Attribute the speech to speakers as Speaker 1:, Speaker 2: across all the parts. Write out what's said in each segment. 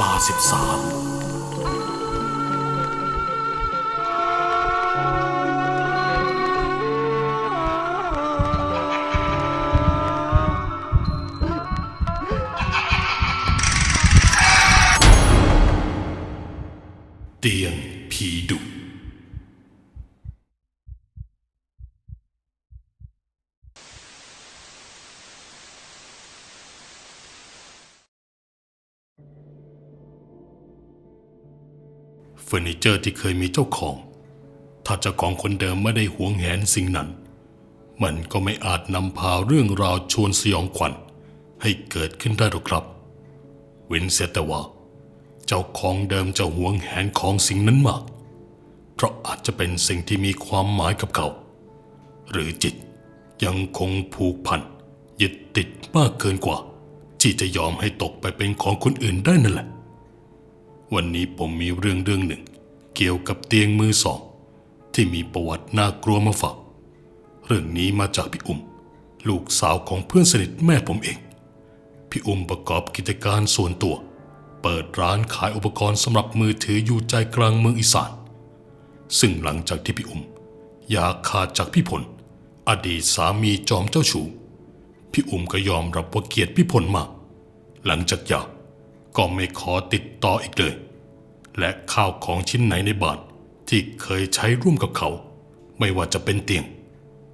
Speaker 1: ลาสิบสาม เฟอร์นิเจอร์ที่เคยมีเจ้าของ ถ้าเจ้าของคนเดิมไม่ได้หวงแหนสิ่งนั้น มันก็ไม่อาจนำพาเรื่องราวชวนสยองขวัญ ให้เกิดขึ้นได้หรอกครับ เว้นเสียแต่ว่า เจ้าของเดิมจะหวงแหนของสิ่งนั้นมาก เพราะอาจจะเป็นสิ่งที่มีความหมายกับเขา หรือจิตยังคงผูกพันยึดติดมากเกินกว่า ที่จะยอมให้ตกไปเป็นของคนอื่นได้นั่นแหละ วันนี้ผมมีเรื่องเรื่องหนึ่ง เกี่ยวกับเตียงมือสอง ที่มีประวัติน่ากลัวมาฝาก เรื่องนี้มาจากพี่อุ้มลูกสาวของเพื่อนสนิทแม่ผมเอง พี่อุ้มประกอบกิจการส่วนตัว เปิดร้านขายอุปกรณ์สำหรับมือถืออยู่ใจกลางเมืองอีสาน ซึ่งหลังจากที่พี่อุ้มอย่าขาดจากพี่พลอดีตสามีจอมเจ้าชู้พี่อุ้มก็ยอมรับว่าเกลียดพี่พลมาก หลังจากหย่า ก็ไม่ขอติดต่ออีกเลย และข้าวของชิ้นไหนในบ้านที่เคยใช้ร่วมกับเขา ไม่ว่าจะเป็นเตียง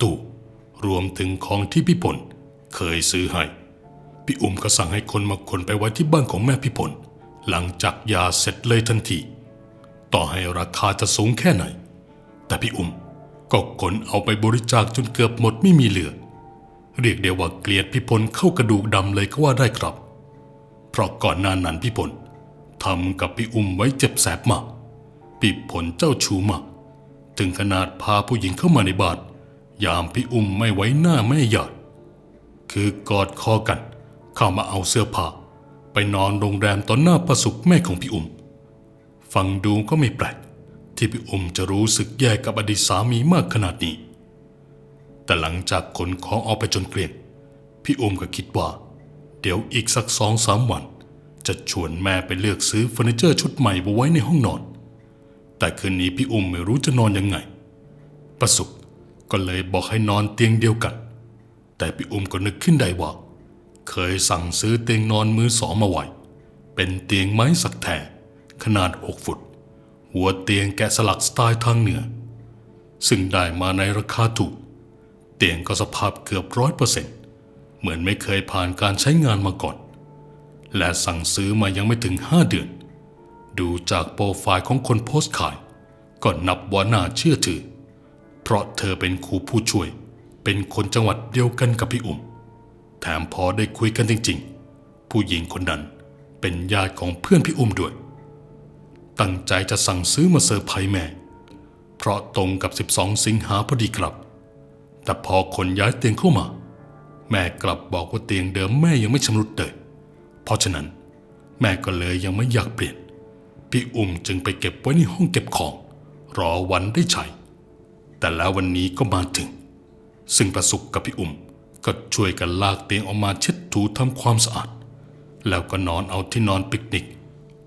Speaker 1: ตู้รวมถึงของที่พี่พลเคยซื้อให้ พี่อุ้มก็สั่งให้คนมาขนไปไว้ที่บ้านของแม่พี่พลหลังจากยาเสร็จเลยทันที ต่อให้ราคาจะสูงแค่ไหน แต่พี่อุ้มก็ขนเอาไปบริจาคจนเกือบหมดไม่มีเหลือ เรียกได้ว่าเกลียดพี่พลเข้ากระดูกดำเลยก็ว่าได้ครับ เพราะก่อนหน้านั้นพี่พลทำกับพี่อุ้มไว้เจ็บแสบมากพี่พลเจ้าชู้มาก ถึงขนาดพาผู้หญิงเข้ามาในบ้านยามพี่อุ้มไม่ไว้หน้าไม่หยาดคือกอดคอกัน เข้ามาเอาเสื้อผ้าไปนอนโรงแรมตอนหน้าประสุกแม่ของพี่อุ้มฟังดูก็ไม่แปลกที่พี่อุ้มจะรู้สึกแย่กับอดีตสามีมากขนาดนี้ แต่หลังจากขนของออกไปจนเกลี้ยงพี่อุ้มก็คิดว่า เดี๋ยวอีกสักสองสามวัน จะชวนแม่ไปเลือกซื้อเฟอร์นิเจอร์ชุดใหม่มาไว้ในห้องนอน แต่คืนนี้พี่อุ้มไม่รู้จะนอนยังไง ประสุกก็เลยบอกให้นอนเตียงเดียวกัน แต่พี่อุ้มก็นึกขึ้นได้ว่า เคยสั่งซื้อเตียงนอนมือสองมาไว้ เป็นเตียงไม้สักแท่ขนาดหกฟุต หัวเตียงแกะสลักสไตล์ทางเหนือ ซึ่งได้มาในราคาถูก เตียงก็สภาพเกือบร้อยเปอร์เซ็นต์ เหมือนไม่เคยผ่านการใช้งานมาก่อน และสั่งซื้อมายังไม่ถึงห้าเดือน ดูจากโปรไฟล์ของคนโพสต์ขาย ก็นับว่าน่าเชื่อถือ เพราะเธอเป็นครูผู้ช่วย เป็นคนจังหวัดเดียวกันกับพี่อุ้มแถมพอได้คุยกันจริง ๆ ผู้หญิงคนนั้นเป็นญาติของเพื่อนพี่อุ้มด้วย ตั้งใจจะสั่งซื้อมาเซอร์ไพรส์แม่ เพราะตรงกับ 12 สิงหาพอดีครับ แต่พอคนย้ายเตียงเข้ามา แม่กลับบอกว่าเตียงเดิมแม่ยังไม่ชำรุดเลย เพราะฉะนั้น แม่ก็เลยยังไม่อยากเปลี่ยน พี่อุ้มจึงไปเก็บไว้ในห้องเก็บของ รอวันได้ใช้ แต่แล้ววันนี้ก็มาถึง ซึ่งประสุกกับพี่อุ้มก็ช่วยกันลากเตียงออกมาเช็ดถูทำความสะอาด แล้วก็นอนเอาที่นอนปิกนิก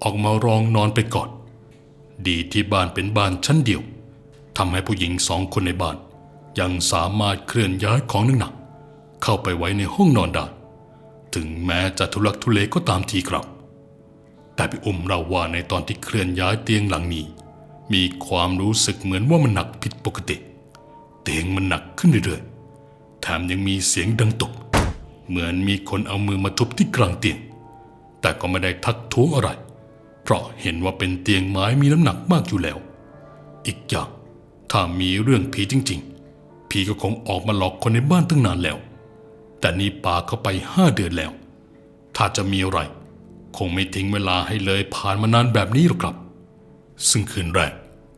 Speaker 1: ออกมารองนอนไปก่อน ดีที่บ้านเป็นบ้านชั้นเดียวทำให้ผู้หญิงสองคนในบ้านยังสามารถเคลื่อนย้ายของหนัก เข้าไปไว้ในห้องนอนได้ ถึงแม้จะทุลักทุเลก็ตามทีครับ แต่พี่อุ้มเราว่าในตอนที่เคลื่อนย้ายเตียงหลังนี้ มีความรู้สึกเหมือนว่ามันหนักผิดปกติ เตียงมันหนักขึ้นเรื่อยๆ แถมยังมีเสียงดังตก เหมือนมีคนเอามือมาทุบที่กลางเตียง แต่ก็ไม่ได้ทักท้วงอะไร เพราะเห็นว่าเป็นเตียงไม้มีน้ำหนักมากอยู่แล้ว อีกอย่างถ้ามีเรื่องผีจริง ๆ ผีก็คงออกมาหลอกคนในบ้านตั้งนานแล้ว แต่นี่ป่าเข้าไปห้าเดือนแล้ว ถ้าจะมีอะไร คงไม่ทิ้งเวลาให้เลยผ่านมานานแบบนี้หรอกครับ ซึ่งคืนแรก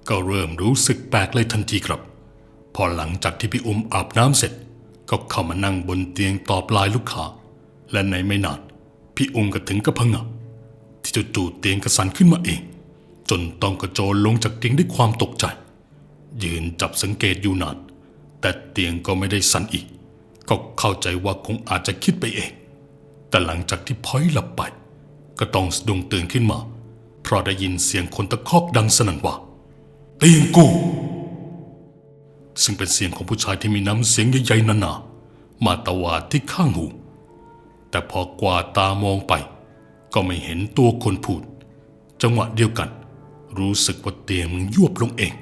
Speaker 1: ก็เริ่มรู้สึกแปลกเลยทันทีครับ พอหลังจากที่พี่อุ้มอาบน้ำเสร็จ ก็เข้ามานั่งบนเตียงตอบลน์ลูกค้า และในไม่นานพี่อุ้มก็ถึงกับพังงับที่จู่ๆเตียงกระสันขึ้นมาเอง จนต้องกระโจนลงจากเตียงด้วยความตกใจ ยืนจับสังเกตอยู่นานแต่เตียงก็ไม่ได้สั่นอีก ก็เข้าใจว่าคงอาจจะคิดไปเอง แต่หลังจากที่พ้อยหลับไป ก็ต้องสะดุ้งตื่นขึ้นมา เพราะได้ยินเสียงคนตะคอกดังสนั่นว่าเตียงกูซึ่งเป็นเสียงของผู้ชายที่มีน้ำเสียงใหญ่ๆหนาๆมาตวาดที่ข้างหู แต่พอกว่าตามองไป ก็ไม่เห็นตัวคนพูด จังหวะเดียวกัน รู้สึกว่าเตียงมันยวบลงเอง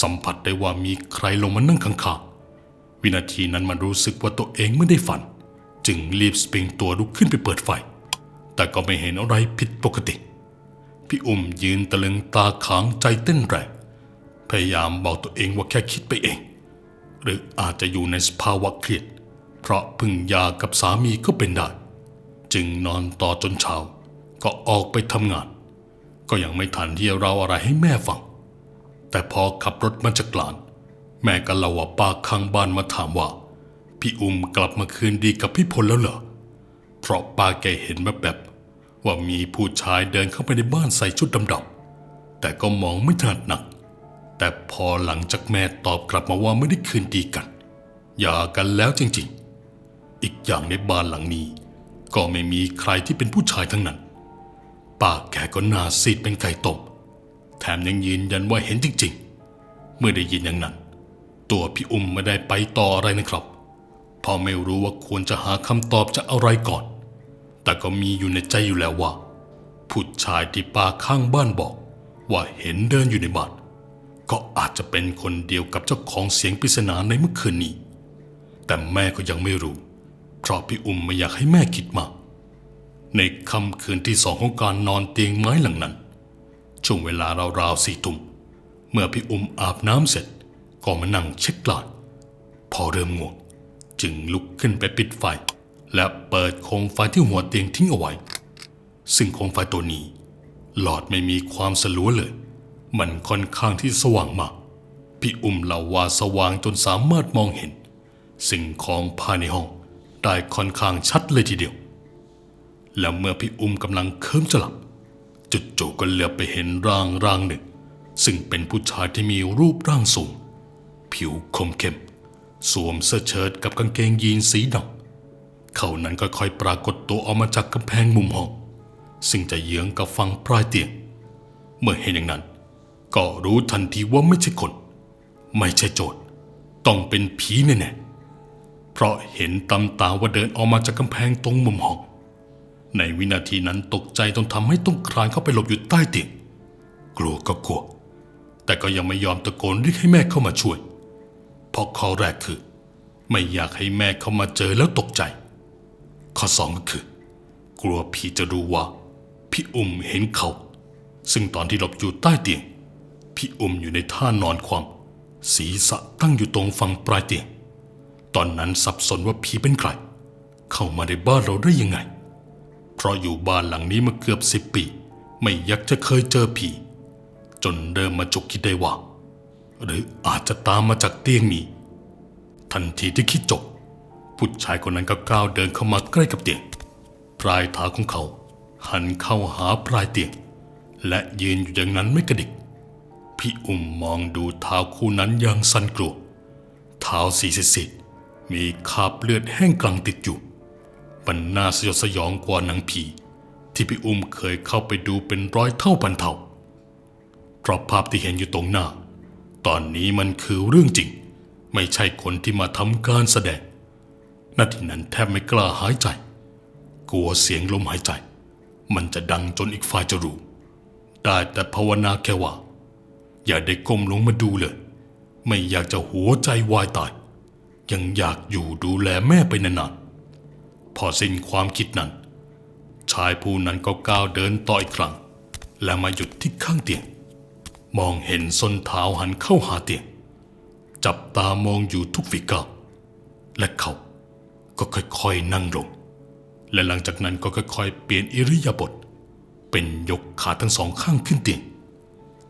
Speaker 1: สัมผัสได้ว่ามีใครลงมานั่งข้างๆ วินาทีนั้นมันรู้สึกว่าตัวเองไม่ได้ฝัน จึงรีบสปริงตัวลุกขึ้นไปเปิดไฟ แต่ก็ไม่เห็นอะไรผิดปกติ พี่อุ้มยืนตะลึงตาขางใจเต้นแรงพยายามบอกตัวเองว่าแค่คิดไปเอง หรืออาจจะอยู่ในสภาวะเครียด เพราะพึ่งหยากับสามีก็เป็นได้ จึงนอนต่อจนเช้า ก็ออกไปทำงาน ก็ยังไม่ทันที่จะเล่าอะไรให้แม่ฟัง แต่พอขับรถมาจากกลาน แม่ก็เล่าว่าป้าข้างบ้านมาถามว่า พี่อุ้มกลับมาคืนดีกับพี่พลแล้วเหรอ เพราะป้าแกเห็นแบบแบบว่ามีผู้ชายเดินเข้าไปในบ้านใส่ชุดดำๆแต่ก็มองไม่ถนัดหนัก แต่พอหลังจากแม่ตอบกลับมาว่าไม่ได้คืนดีกันหย่ากันแล้วจริงๆ อีกอย่างในบ้านหลังนี้ ก็ไม่มีใครที่เป็นผู้ชายทั้งนั้นป้าแกก็หน้าซีดเป็นไก่ต้มแถมยังยืนยันว่าเห็นจริงๆ เมื่อได้ยินอย่างนั้น ตัวพี่อุ้มไม่ได้ไปต่ออะไรนะครับเพราะไม่รู้ว่าควรจะหาคำตอบจากอะไรก่อน แต่ก็มีอยู่ในใจอยู่แล้วว่า ผู้ชายที่ป้าข้างบ้านบอก ว่าเห็นเดินอยู่ในบ้านก็อาจจะเป็นคนเดียวกับเจ้าของเสียงปริศนาในเมื่อคืนนี้ แต่แม่ก็ยังไม่รู้ เพราะพี่อุ้มไม่อยากให้แม่คิดมาก ในค่ำคืนที่สองของการนอนเตียงไม้หลังนั้น ช่วงเวลาราวๆสี่ทุ่มเมื่อพี่อุ้มอาบน้ำเสร็จ ก็มานั่งเช็คกลานพอเริ่มง่วงจึงลุกขึ้นไปปิดไฟ และเปิดโคมไฟที่หัวเตียงทิ้งเอาไว้ ซึ่งโคมไฟตัวนี้ หลอดไม่มีความสลัวเลย มันค่อนข้างที่สว่างมาก พี่อุ้มเล่าว่าสว่างจนสามารถมองเห็น สิ่งของภายในห้องได้ค่อนข้างชัดเลยทีเดียว แล้วเมื่อพี่อุ้มกำลังเคลิ้มจะหลับ จุดๆก็เหลือบไปเห็นร่างร่างหนึ่ง ซึ่งเป็นผู้ชายที่มีรูปร่างสูง ผิวคมเข้ม สวมเสื้อเชิ้ตกับกางเกงยีนสีดำเขานั้นก็ค่อยปรากฏตัวออกมาจากกำแพงมุมห้องซึ่งจะเยื้องกับฝั่งปลายเตียง เมื่อเห็นอย่างนั้น ก็รู้ทันทีว่าไม่ใช่คน ไม่ใช่โจรต้องเป็นผีแน่ๆเพราะเห็นตำตาว่าเดินออกมาจากกำแพงตรงมุมห้องในวินาทีนั้นตกใจจนทำให้ต้องคลานเข้าไปหลบอยู่ใต้เตียง กลัวก็กลัว แต่ก็ยังไม่ยอมตะโกนเรียกให้แม่เข้ามาช่วย เพราะข้อแรกคือ ไม่อยากให้แม่เขามาเจอแล้วตกใจ ข้อสองก็คือ กลัวผีจะรู้ว่า พี่อุ้มเห็นเขา ซึ่งตอนที่หลบอยู่ใต้เตียง พี่อุ้มอยู่ในท่านอนความ ศีรษะตั้งอยู่ตรงฝั่งปลายเตียง ตอนนั้นสับสนว่าผีเป็นใคร เข้ามาในบ้านเราได้ยังไง เพราะอยู่บ้านหลังนี้มาเกือบสิบปี ไม่ยักจะเคยเจอผีจนเริ่มมาจุกคิดได้ว่า หรืออาจจะตามมาจากเตียงนี้ทันทีที่คิดจบผู้ชายคนนั้นก็ก้าวเดินเข้ามาใกล้กับเตียงปลายเท้าของเขา หันเข้าหาปลายเตียง และยืนอยู่อย่างนั้นไม่กระดิก พี่อุ้มมองดูเท้าคู่นั้นอย่างสั่นกลัวเท้าสีสิดมีคาบเลือดแห้งกลังติดอยู่มันน่าสยดสยองกว่าหนังผี ที่พี่อุ้มเคยเข้าไปดูเป็นร้อยเท่าพันเท่าเพราะภาพที่เห็นอยู่ตรงหน้า ตอนนี้มันคือเรื่องจริง ไม่ใช่คนที่มาทำการแสดงนาทีนั้นแทบไม่กล้าหายใจ กลัวเสียงลมหายใจ มันจะดังจนอีกฝ่ายจะรู้ ได้แต่ภาวนาแค่ว่า อย่าได้ก้มลงมาดูเลย ไม่อยากจะหัวใจวายตาย ยังอยากอยู่ดูแลแม่ไปนานๆ พอสิ้นความคิดนั้น ชายผู้นั้นก็ก้าวเดินต่ออีกครั้ง และมาหยุดที่ข้างเตียง มองเห็นส้นเท้าหันเข้าหาเตียง จับตามองอยู่ทุกฝีก้าวและเขาก็ค่อยๆนั่งลง และหลังจากนั้นก็ค่อยๆเปลี่ยนอิริยาบถเป็นยกขาทั้งสองข้างขึ้นเตียง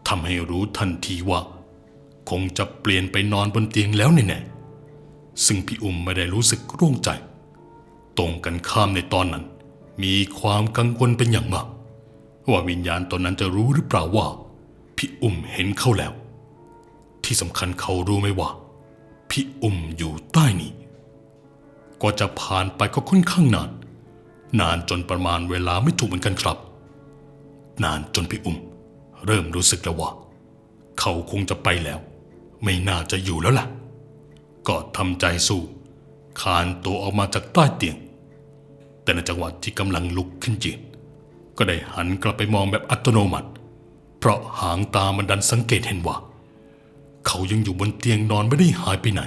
Speaker 1: ทำให้รู้ทันทีว่า คงจะเปลี่ยนไปนอนบนเตียงแล้วแน่ๆซึ่งพี่อุ้มไม่ได้รู้สึกโล่งใจ ตรงกันข้ามในตอนนั้น มีความกังวลเป็นอย่างมาก ว่าวิญญาณตอนนั้นจะรู้หรือเปล่าว่า พี่อุ้มเห็นเขาแล้ว ที่สำคัญเขารู้ไหมว่า พี่อุ้มอยู่ใต้นี้กว่าจะผ่านไปก็ค่อนข้างนาน นานจนประมาณเวลาไม่ถูกเหมือนกันครับ นานจนพี่อุ้ม เริ่มรู้สึกแล้วว่า เขาคงจะไปแล้ว ไม่น่าจะอยู่แล้วล่ะ ก็ทำใจสู้ คานตัวออกมาจากใต้เตียง แต่ในจังหวะที่กำลังลุกขึ้นยืนก็ได้หันกลับไปมองแบบอัตโนมัติ ราะหางตามันดันสังเกตเห็นว่า เขายังอยู่บนเตียงนอนไม่ได้หายไปไหน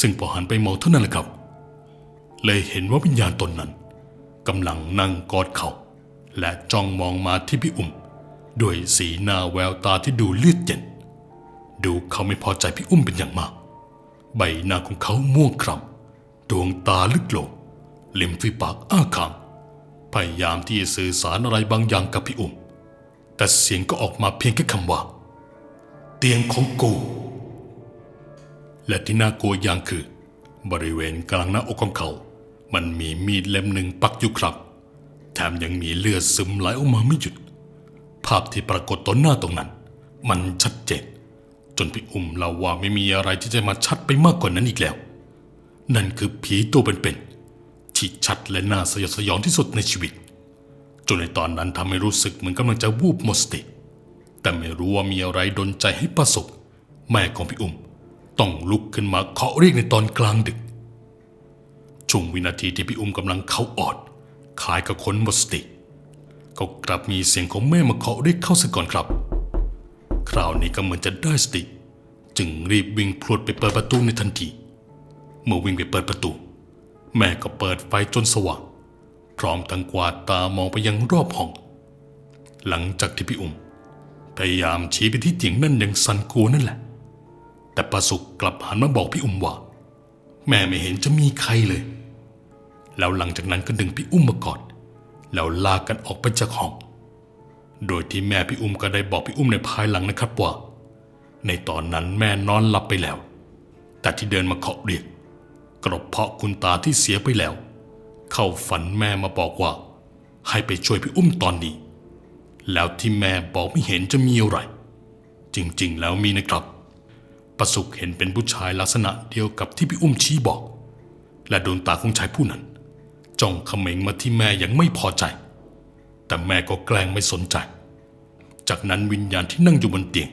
Speaker 1: ซึ่งพอหันไปมองเท่านั้นแหละครับ เลยเห็นว่าวิญญาณตนนั้นกำลังนั่งกอดเขา และจ้องมองมาที่พี่อุ้มด้วยสีหน้าแววตาที่ดูเลือดเย็น ดูเขาไม่พอใจพี่อุ้มเป็นอย่างมาก ใบหน้าของเขาม่วงคล้ำดวงตาลึกโลงริมฝีปากอ้าค้างพยายามที่จะสื่อสารอะไรบางอย่างกับพี่อุ้ม แต่เสียงก็ออกมาเพียงแค่คำว่า เตียงของกู และที่น่ากลัวอย่างคือ บริเวณกลางหน้าอกของเขา มันมีมีดเล่มหนึ่งปักอยู่ครับ แถมยังมีเลือดซึมไหลออกมาไม่หยุด ภาพที่ปรากฏต่อหน้าตรงนั้น มันชัดเจนจนพี่อุ้มเล่าว่าไม่มีอะไรที่จะมาชัดไปมากกว่านั้นอีกแล้ว นั่นคือผีตัวเป็นๆที่ชัดและน่าสยดสยองที่สุดในชีวิต จนในตอนนั้นทำให้รู้สึกเหมือนกำลังจะวูบหมดสติ แต่ไม่รู้ว่ามีอะไรดนใจให้ประสบ แม่ของพี่อุ้มต้องลุกขึ้นมาเคาะเรียกในตอนกลางดึก ช่วงวินาทีที่พี่อุ้มกำลังเข้าออดคล้ายกับคนหมดสติ ก็กลับมีเสียงของแม่มาเคาะเรียกเข้าซะก่อนครับ คราวนี้ก็เหมือนจะได้สติ จึงรีบวิ่งพรวดไปเปิดประตูในทันที เมื่อวิ่งไปเปิดประตู แม่ก็เปิดไฟจนสว่าง พร้อมทั้งกวาดตามองไปยังรอบห้อง หลังจากที่พี่อุ้มพยายามชี้ไปที่เตียงนั่นอย่างสันกลัวนั่นแหละ แต่ประสุกกลับหันมาบอกพี่อุ้มว่า แม่ไม่เห็นจะมีใครเลย แล้วหลังจากนั้นก็ดึงพี่อุ้มมากอดแล้วลากกันออกไปจากห้อง โดยที่แม่พี่อุ้มก็ได้บอกพี่อุ้มในภายหลังนะครับว่า ในตอนนั้นแม่นอนหลับไปแล้ว แต่ที่เดินมาเคาะเรียกกระเพาะคุณตาที่เสียไปแล้ว เข้าฝันแม่มาบอกว่า ให้ไปช่วยพี่อุ้มตอนนี้ แล้วที่แม่บอกไม่เห็นจะมีอะไร จริงๆ แล้วมีนะครับ ประสุกเห็นเป็นผู้ชายลักษณะเดียวกับที่พี่อุ้มชี้บอก และดวงตาของชายผู้นั้นจ้องเขม็งมาที่แม่อย่างไม่พอใจ แต่แม่ก็แกล้งไม่สนใจ จากนั้นวิญญาณที่นั่งอยู่บนเตียง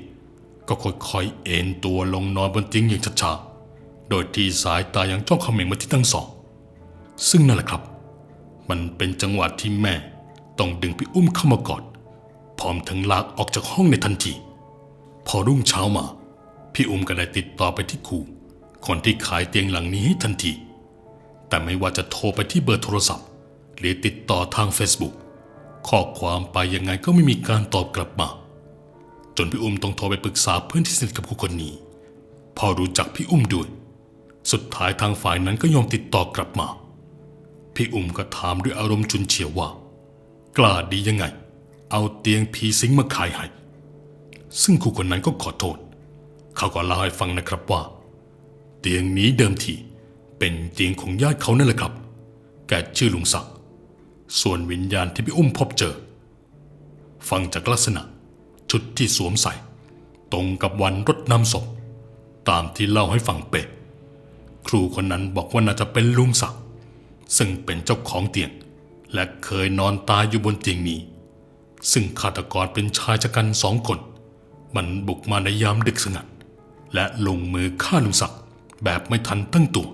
Speaker 1: ก็ค่อยๆเอ็นตัวลงนอนบนเตียงอย่างช้าๆโดยที่สายตายังจ้องเขม็งมาที่ทั้งสอง ซึ่งนั่นแหละครับ มันเป็นจังหวะที่แม่ต้องดึงพี่อุ้มเข้ามากอด พร้อมทั้งลากออกจากห้องในทันที พอรุ่งเช้ามา พี่อุ้มก็ได้ติดต่อไปที่ครูคนที่ขายเตียงหลังนี้ให้ทันที แต่ไม่ว่าจะโทรไปที่เบอร์โทรศัพท์ หรือติดต่อทาง Facebook ข้อความไปยังไงก็ไม่มีการตอบกลับมา จนพี่อุ้มต้องโทรไปปรึกษาเพื่อนที่สนิทกับครูคนนี้ พอรู้จักพี่อุ้มด้วย สุดท้ายทางฝ่ายนั้นก็ยอมติดต่อกลับมา พี่อุ้มก็ถามด้วยอารมณ์ชุนเฉียวว่า กล้าดียังไง เอาเตียงผีสิงมาขายให้ ซึ่งครูคนนั้นก็ขอโทษ เขาก็เล่าให้ฟังนะครับว่า เตียงนี้เดิมทีเป็นเตียงของญาติเขานั่นแหละครับ แกชื่อลุงศักดิ์ส่วนวิญญาณที่พี่อุ้มพบเจอ ฟังจากลักษณะ ชุดที่สวมใส่ ตรงกับวันรดน้ำศพ ตามที่เล่าให้ฟังเป๊ะครูคนนั้นบอกว่าน่าจะเป็นลุงศักดิ์ ซึ่งเป็นเจ้าของเตียง และเคยนอนตายอยู่บนเตียงนี้ ซึ่งฆาตกรเป็นชายชะกันสองคน มันบุกมาในยามดึกสงัด และลงมือฆ่าลุงศักดิ์แบบไม่ทันตั้งตัว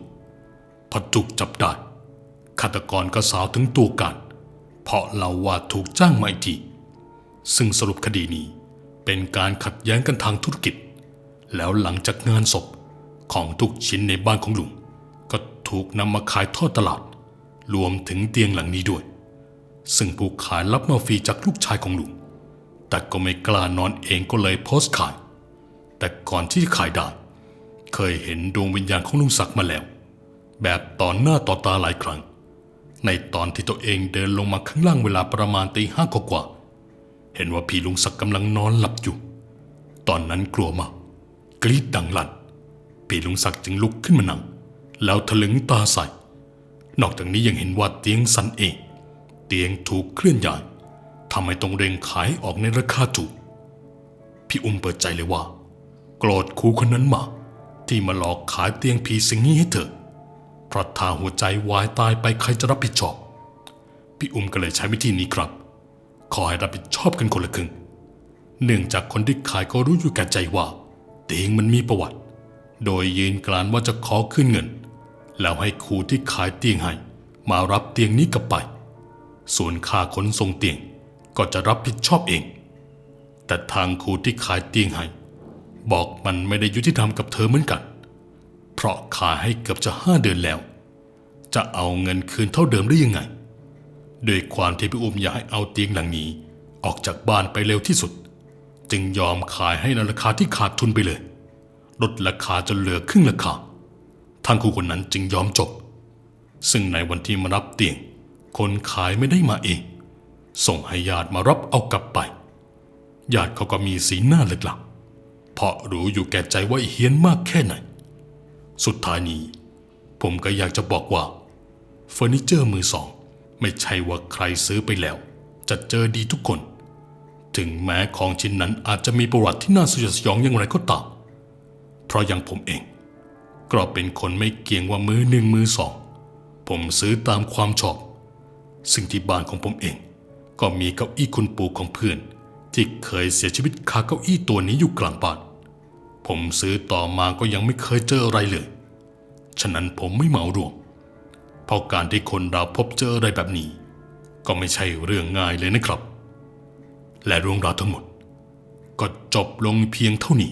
Speaker 1: พอถูกจับได้ฆาตกรก็สาวถึงตัวการ เพราะเราว่าถูกจ้างมาอีกทีซึ่งสรุปคดีนี้เป็นการขัดแย้งกันทางธุรกิจ แล้วหลังจากงานศพของทุกชิ้นในบ้านของลุง ก็ถูกนำมาขายทอดตลาด รวมถึงเตียงหลังนี้ด้วย ซึ่งผู้ขายรับมาฟรีจากลูกชายของลุง แต่ก็ไม่กล้านอนเองก็เลยโพสต์ขาย แต่ก่อนที่จะขายได้เคยเห็นดวงวิญญาณของลุงศักดิ์มาแล้ว แบบต่อหน้าต่อตาหลายครั้ง ในตอนที่ตัวเองเดินลงมาข้างล่างเวลาประมาณตีห้ากว่า เห็นว่าพี่ลุงศักดิ์กำลังนอนหลับอยู่ ตอนนั้นกลัวมากกรีดดังลั่นพี่ลุงศักดิ์จึงลุกขึ้นมานั่งแล้วถลึงตาใส่ นอกจากนี้ยังเห็นว่าเตียงสั่นเอง เตียงถูกเคลื่อนย้ายทำให้ต้องเร่งขายออกในราคาถูก พี่อุ้มเปิดใจเลยว่า โกรธครูคนนั้นมากที่มาหลอกขายเตียงผีสิงนี้ให้เธอเพราะถ้าหัวใจวายตายไปใครจะรับผิดชอบ พี่อุ้มก็เลยใช้วิธีนี้ครับ ขอให้รับผิดชอบกันคนละครึ่ง เนื่องจากคนที่ขายก็รู้อยู่แก่ใจว่า เตียงมันมีประวัติ โดยยืนกรานว่าจะขอขึ้นเงิน แล้วให้ครูที่ขายเตียงให้มารับเตียงนี้กลับไป ส่วนค่าขนส่งเตียงก็จะรับผิดชอบเอง แต่ทางครูที่ขายเตียงให้บอกมันไม่ได้ยุติธรรมกับเธอเหมือนกัน เพราะขายให้เกือบจะห้าเดือนแล้ว จะเอาเงินคืนเท่าเดิมได้ยังไง โดยความที่พี่อุ้มอยากให้เอาเตียงหลังนี้ออกจากบ้านไปเร็วที่สุด จึงยอมขายให้ในราคาที่ขาดทุนไปเลย ลดราคาจนเหลือครึ่งราคา ท่างครูคนนั้นจึงยอมจบ ซึ่งในวันที่มารับเตียง คนขายไม่ได้มาเอง ส่งให้ญาติมารับเอากลับไป ญาติเขาก็มีสีหน้าเลึกลักเพราะรู้อยู่แก่ใจว่าเฮี้ยนมากแค่ไหน สุดท้ายนี้ ผมก็อยากจะบอกว่าเฟอร์นิเจอร์มือสอง ไม่ใช่ว่าใครซื้อไปแล้ว จะเจอดีทุกคน ถึงแม้ของชิ้นนั้นอาจจะมีประวัติที่น่าสยดสยองอย่างไรก็ตามเพราะอย่างผมเอง ก็เป็นคนไม่เกี่ยงว่ามือหนึ่งมือสอง ผมซื้อตามความชอบ ซึ่งที่บ้านของผมเอง ก็มีเก้าอี้คุณปู่ของเพื่อน ที่เคยเสียชีวิตคาเก้าอี้ตัวนี้อยู่กลางบ้าน ผมซื้อต่อมาก็ยังไม่เคยเจออะไรเลย ฉะนั้นผมไม่เหมารวม เพราะการที่คนเราพบเจออะไรแบบนี้ ก็ไม่ใช่เรื่องง่ายเลยนะครับ และเรื่องราวทั้งหมด ก็จบลงเพียงเท่านี้